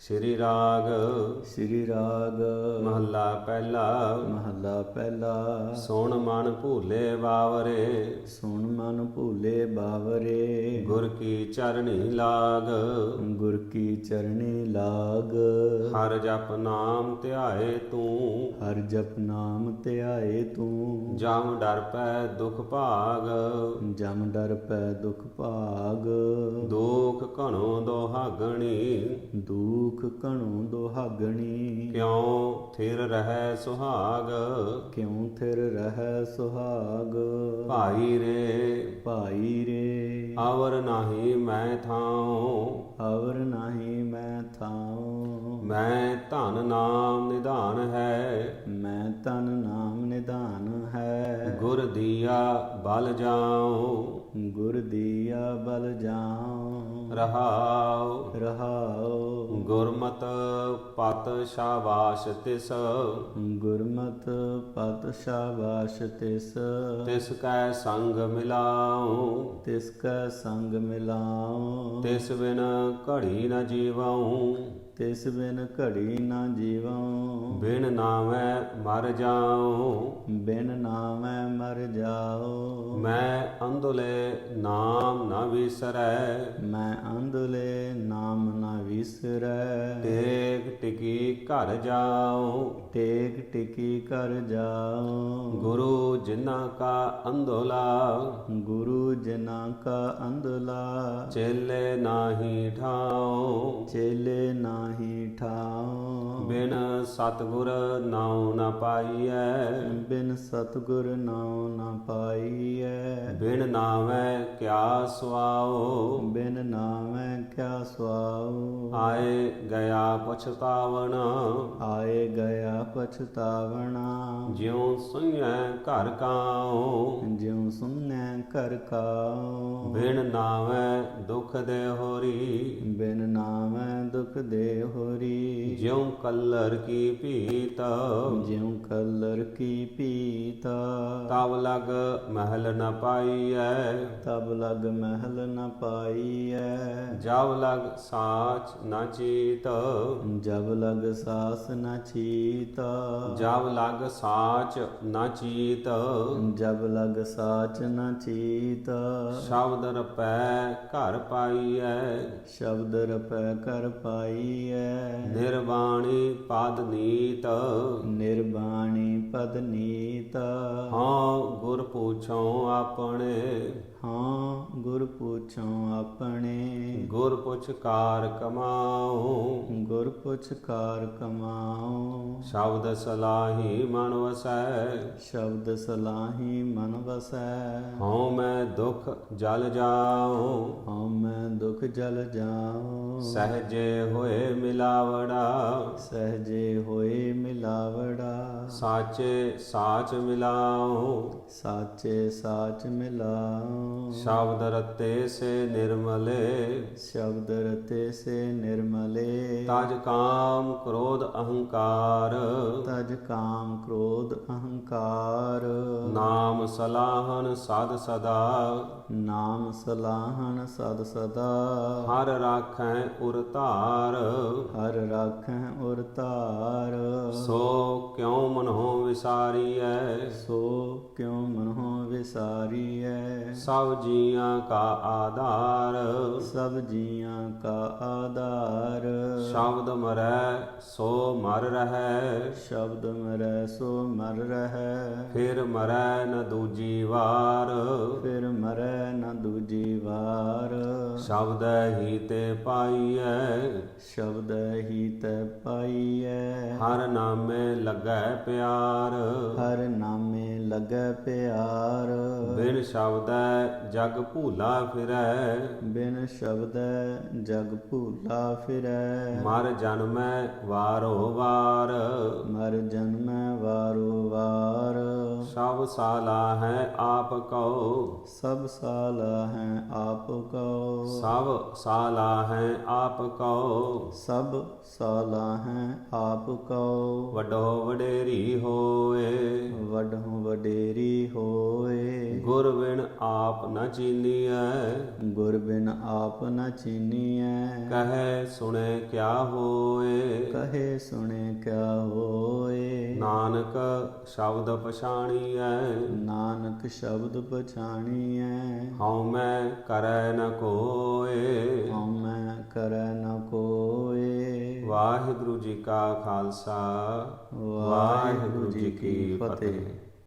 ਸ੍ਰੀ ਰਾਗ ਸ੍ਰੀ ਰਾਗ ਮਹੱਲਾ ਪਹਿਲਾ। ਮਹੱਲਾ ਪਹਿਲਾ। ਸੋਣ ਮਨ ਭੂਲੇ ਬਾਵਰੇ। ਸੁਣ ਮਨ ਭੂਲੇ ਬਾਵਰੇ। ਗੁਰ ਕੀ ਚਰਣੀ ਲਾਗ। ਗੁਰ ਕੀ ਚਰਣੀ ਲਾਗ। ਹਰ ਜਪ ਨਾਮ ਧਿਆਏ ਤੂੰ। ਹਰ ਜਪ ਨਾਮ ਧਿਆਏ ਤੂੰ। ਜਮ ਡਰ ਪੈ ਦੁਖ ਭਾਗ। ਜਮ ਡਰ ਪੈ ਦੁਖ ਭਾਗ। ਦੁਖ ਘਣੋ ਦੁਹਾਗਣੀ। ਦੁਖ ਕਣੋ ਦੁਹਾਗਣੀ। ਕਿਉ ਥਿਰ ਰਹਿ ਸੁਹਾਗ? ਕਿਉ ਥਿਰ ਰਹਿ ਸੁਹਾਗ? ਭਾਈ ਰੇ। ਭਾਈ ਰੇ। ਆਵਰ ਨਾਹੀ ਮੈਂ ਥਾਉ। ਅਵਰ ਨਹੀਂ ਮੈਂ ਥਾਉ। ਮੈਂ ਧਨ ਨਾਮ ਨਿਧਾਨ ਹੈ। ਮੈਂ ਤਨ ਨਾਮ ਨਿਧਾਨ ਹੈ। ਗੁਰ ਦੀਆ ਬਲ ਜਾਉ। ਗੁਰ ਦੀਆ ਬਲ ਜਾਉ। ਰਹਾਉ। ਰਹਾਉ। ਗੁਰਮਤ ਪਤ ਸ਼ਾਬਾਸ਼ ਤਿਸ। ਗੁਰਮਤ ਪਤ ਸ਼ਾਬਾਸ਼ ਤਿਸ। ਤਿਸ ਕੈ ਸੰਗ ਮਿਲਾਉ। ਤਿਸ ਕਾ ਸੰਗ ਮਿਲਾਉ। ਤਿਸ ਬਿਨ ਘੜੀ ਨ ਜੀਵਾਉ। ਤਿਸ ਬਿਨ ਘੜੀ ਨਾ ਜੀਵਾਂ। ਬਿਨ ਨਾਮੈ ਮਰ ਜਾਉ। ਬਿਨ ਨਾਮੈ ਮਰ ਜਾਓ ਮੈਂ ਅੰਧਲੇ ਨਾਮ ਨ ਵਿਸਰੈ। ਮੈਂ ਅੰਧਲੇ ਨਾਮ ਨਾ ਵਿਸਰੈ। ਟੇਕ ਟਿਕੀ ਘਰ ਜਾਉ। ਟੇਕ ਟਿਕੀ ਕਰ ਜਾਓ ਗੁਰੂ ਜਿਨ੍ਹਾਂ ਕਾ ਅੰਧੋਲਾ। ਗੁਰੂ ਜਨਾ ਕਾ ਅੰਧਲਾ। ਚੇਲੇ ਨਾਹੀ ਠਾਉ। ਚੇਲੇ ਨਾਹੀ ਠਾਉ। ਬਿਨ ਸਤਗੁਰ ਨਾਉ ਨ ਪਾਈਐ। ਬਿਨ ਸਤਗੁਰ ਨਾਉ ਨਾ ਪਾਈਐ। ਬਿਨ ਨਾਮੈ ਕਿਆ ਸੁਆਓ ਬਿਨ ਨਾਮੈ ਕਿਆ ਸੁਆਉ। ਆਏ ਗਿਆ ਪਛਤਾਵਨ ਆਏ ਗਿਆ ਪਛਤਾਵਣਾ। ਜਿਉ ਸੁਈਐ ਘਰ ਕਾਉ। ਜਿਉ ਸੁਨੈ ਕਰ ਕਾਉ। ਬਿਨ ਨਾਮੈ ਦੁਖ ਦੇ ਹੋਰੀ। ਬਿਨ ਨਾਮੈ ਦੁਖ ਦੇ ਹੋਰੀ। ਜਿਉ ਕਲਰ ਕੀ ਭੀਤ। ਜਿਉ ਕਲਰ ਕੀ ਪੀਤਾ ਤਬ ਲਗ ਮਹਿਲ ਨ ਪਾਈਐ। ਤਬ ਲਗ ਮਹਿਲ ਨ ਪਾਈਐ। ਜਬ ਲਗ ਸਾਚ ਨ ਚੀਤ। ਜਬ ਲਗ ਸਾਸ ਨ ਚੀਤਾ। ਜਬ ਲਗ ਸਾਚ ਨ ਚੀਤ। ਜਬ ਲਗ ਸਾਚ ਨ ਚੀਤਾ। ਸ਼ਬਦ ਰਪੈ ਘਰ ਪਾਈਐ। ਸ਼ਬਦ ਰਪੈ ਕਰ ਪਾਈਐ। ਨਿਰਵਾਣੀ ਪਦ ਨੀਤ। ਨਿਰਬਾਣੀ ਪਦ ਨੀਤਾ। ਹਾਂ ਗੁਰ ਪੁੱਛੋ ਆਪਣੇ। ਹਾਂ ਗੁਰ ਪੁੱਛੋ ਆਪਣੇ। ਗੁਰ ਪੁੱਛ ਕਾਰ ਕਮਾਉ। ਗੁਰ ਪੁੱਛ ਕਾਰ ਕਮਾਉ। ਸ਼ਬਦ ਸਲਾਹੀ ਮਨ ਵਸੈ। ਸ਼ਬਦ ਸਲਾਹੀ ਮਨ ਵਸੈ। ਹਉ ਮੈਂ ਦੁਖ ਜਲ ਜਾਉ। ਹਉ ਮੈਂ ਦੁਖ ਜਲ ਜਾਉ। ਸਹਜੇ ਹੋਏ ਮਿਲਾਵੜਾ। ਸਹਜੇ ਹੋਏ ਮਿਲਾਵੜਾ। ਸਾਚੇ ਸਾਚ ਮਿਲਾਉ ਸਾਚੇ ਸਾਚ ਮਿਲਾਉ ਸ਼ਬਦ ਰਤੇ ਸੇ ਨਿਰਮਲੇ। ਸ਼ਬਦ ਰਤੇ ਸੇ ਨਿਰਮਲੇ। ਤਜ ਕਾਮ ਕ੍ਰੋਧ ਅਹੰਕਾਰ। ਤਜ ਕਾਮ ਕ੍ਰੋਧ ਅਹੰਕਾਰ। ਨਾਮ ਸਲਾਹਨ ਸਦ ਸਦਾ। ਨਾਮ ਸਲਾਹਣ ਸਦ ਸਦਾ। ਹਰ ਰਾਖੈ ਉਰ ਧਾਰ। ਹਰ ਰਾਖੈ ਉਰ ਧਾਰ। ਸੋ ਕਿਉ ਮਨਹੁ ਵਿਸਾਰੀਐ ਸੋ ਕਿਉ ਮਨਹੁ ਵਿਸਾਰੀਐ? ਸਭ ਜੀਆਂ ਕਾ ਆਧਾਰ। ਸਭ ਜੀਆਂ ਕਾ ਆਧਾਰ। ਸ਼ਬਦ ਮਰੈ ਸੋ ਮਰ ਰਹੈ। ਸ਼ਬਦ ਮਰੈ ਸੋ ਮਰ ਰਹੈ। ਫਿਰ ਮਰੈ ਨ ਦੂਜੀ ਵਾਰ। ਫਿਰ ਮਰੈ ਨ ਦੂਜੀ ਵਾਰ। ਸ਼ਬਦ ਹੀ ਤੇ ਪਾਈਐ। ਸ਼ਬਦ ਹੀ ਤੈ ਪਾਈਐ। ਹਰ ਨਾਮੇ ਲੱਗੈ ਪਿਆਰ। ਹਰ ਨਾਮੇ ਲੱਗੈ ਪਿਆਰ। ਬਿਨ ਸ਼ਬਦੈ ਜਗ ਭੂਲਾ ਫਿਰੈ। ਬਿਨ ਸ਼ਬਦੈ ਜਗ ਭੂਲਾ ਫਿਰੈ। ਮਰ ਜਨਮੈ ਵਾਰੋ ਵਾਰ। ਮਰ ਜਨਮੈ ਵਾਰੋ ਵਾਰ। ਸਭ ਸਾਲਾ ਹੈ ਆਪ ਕਉ। ਸਭ ਸਾਲਾ ਹੈ ਸਭ ਸਾਲਾ ਹੈ ਆਪ ਕਉ। ਸਭ ਸਾਲਾ ਹੈ ਆਪ ਕੋ ਵੱਡੋ ਵਡੇਰੀ ਹੋਏ। ਵਡਹੁ ਵਡੇਰੀ ਹੋਏ। ਗੁਰ ਬਿਨ ਆਪ ਨ ਚੀਨੀਐ। ਗੁਰ ਬਿਨ ਆਪ ਨ ਚੀਨੀਐ। ਕਹੈ ਸੁਣੇ ਕਿਆ ਹੋਏ। ਕਹੇ ਸੁਣੇ ਕਿਆ ਹੋਏ। ਨਾਨਕ ਸ਼ਬਦ ਪਛਾਣੀਐ। ਨਾਨਕ ਸ਼ਬਦ ਪਛਾਣੀਐ। ਹਉ ਮੈਂ ਕਰੈ ਨ ਕੋਏ। ਹਉਮੈ ਕਰੈ ਨ ਕੋਏ। ਵਾਹਿਗੁਰੂ ਜੀ ਕਾ ਖਾਲਸਾ। ਵਾਹਿਗੁਰੂ ਜੀ ਕੀ ਫਤਿਹ।